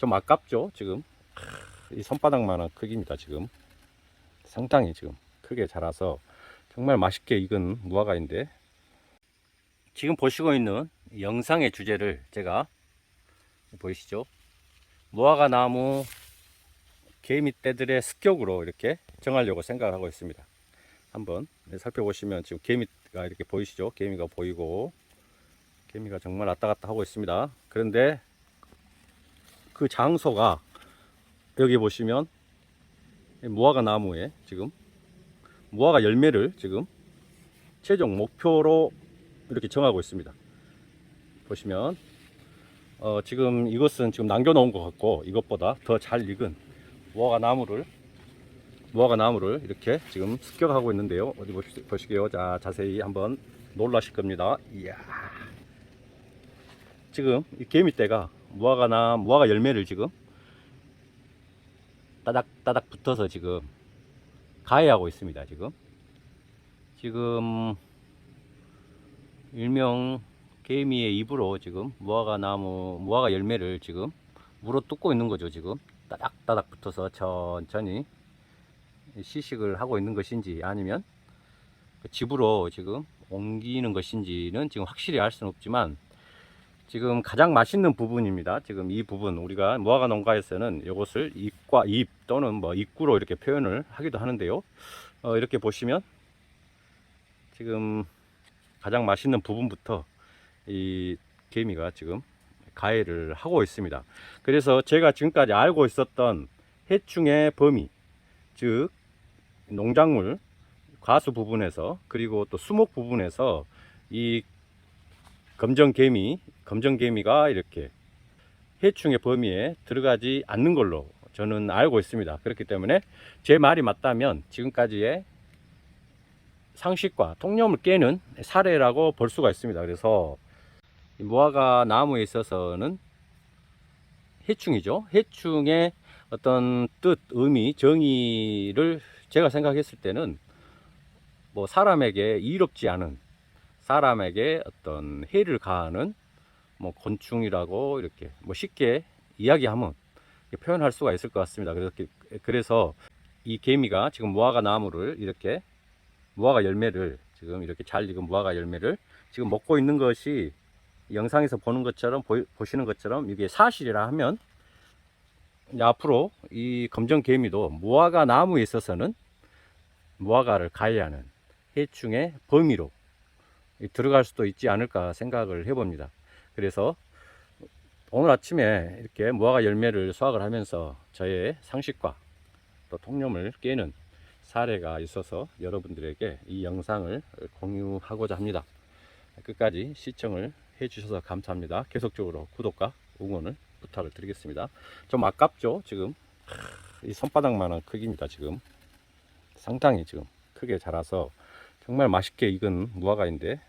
좀 아깝죠 지금. 이 손바닥만한 크기입니다 지금. 상당히 지금 크게 자라서 정말 맛있게 익은 무화과인데. 지금 보시고 있는 영상의 주제를 제가 보이시죠? 무화과 나무 개미떼들의 습격으로 이렇게 정하려고 생각을 하고 있습니다. 한번 살펴보시면 지금 개미가 이렇게 보이시죠? 개미가 보이고. 개미가 정말 왔다 갔다 하고 있습니다. 그런데 그 장소가 여기 보시면 이 무화과 나무에 지금 무화과 열매를 지금 최종 목표로 이렇게 정하고 있습니다. 보시면 어, 지금 이것은 지금 남겨놓은 것 같고 이것보다 더 잘 익은 무화과 나무를 무화과 나무를 이렇게 지금 습격하고 있는데요. 어디 보시, 보시게요. 자 자세히 한번 놀라실 겁니다. 이야. 지금 이 개미떼가 무화과나 무화과 열매를 지금 따닥 따닥 붙어서 지금 가해하고 있습니다. 지금 지금 일명 개미의 입으로 지금 무화과 나무 무화과 열매를 지금 물어 뜯고 있는 거죠. 지금 따닥 따닥 붙어서 천천히 시식을 하고 있는 것인지 아니면 그 집으로 지금 옮기는 것인지는 지금 확실히 알 수는 없지만 지금 가장 맛있는 부분입니다. 지금 이 부분 우리가 무화과 농가에서는 이것을 잎과 잎 또는 뭐 입구로 이렇게 표현을 하기도 하는데요. 어, 이렇게 보시면 지금 가장 맛있는 부분부터 이 개미가 지금 가해를 하고 있습니다. 그래서 제가 지금까지 알고 있었던 해충의 범위, 즉 농작물 과수 부분에서 그리고 또 수목 부분에서 이 검정 개미, 검정개미가 이렇게 해충의 범위에 들어가지 않는 걸로 저는 알고 있습니다. 그렇기 때문에 제 말이 맞다면 지금까지의 상식과 통념을 깨는 사례라고 볼 수가 있습니다. 그래서 이 무화과 나무에 있어서는 해충이죠. 해충의 어떤 뜻, 의미, 정의를 제가 생각했을 때는 뭐 사람에게 이롭지 않은 사람에게 어떤 해를 가하는 뭐 곤충이라고 이렇게 뭐 쉽게 이야기하면 표현할 수가 있을 것 같습니다. 그래서, 이 개미가 지금 무화과 나무를 이렇게 무화과 열매를 지금 이렇게 잘 익은 무화과 열매를 지금 먹고 있는 것이 영상에서 보는 것처럼 보, 보시는 것처럼 이게 사실이라 하면 앞으로 이 검정 개미도 무화과 나무에 있어서는 무화과를 가해하는 해충의 범위로 들어갈 수도 있지 않을까 생각을 해봅니다. 그래서 오늘 아침에 이렇게 무화과 열매를 수확을 하면서 저의 상식과 또 통념을 깨는 사례가 있어서 여러분들에게 이 영상을 공유하고자 합니다. 끝까지 시청을 해주셔서 감사합니다. 계속적으로 구독과 응원을 부탁을 드리겠습니다. 좀 아깝죠? 지금 이 손바닥만한 크기입니다. 지금 상당히 지금 크게 자라서 정말 맛있게 익은 무화과인데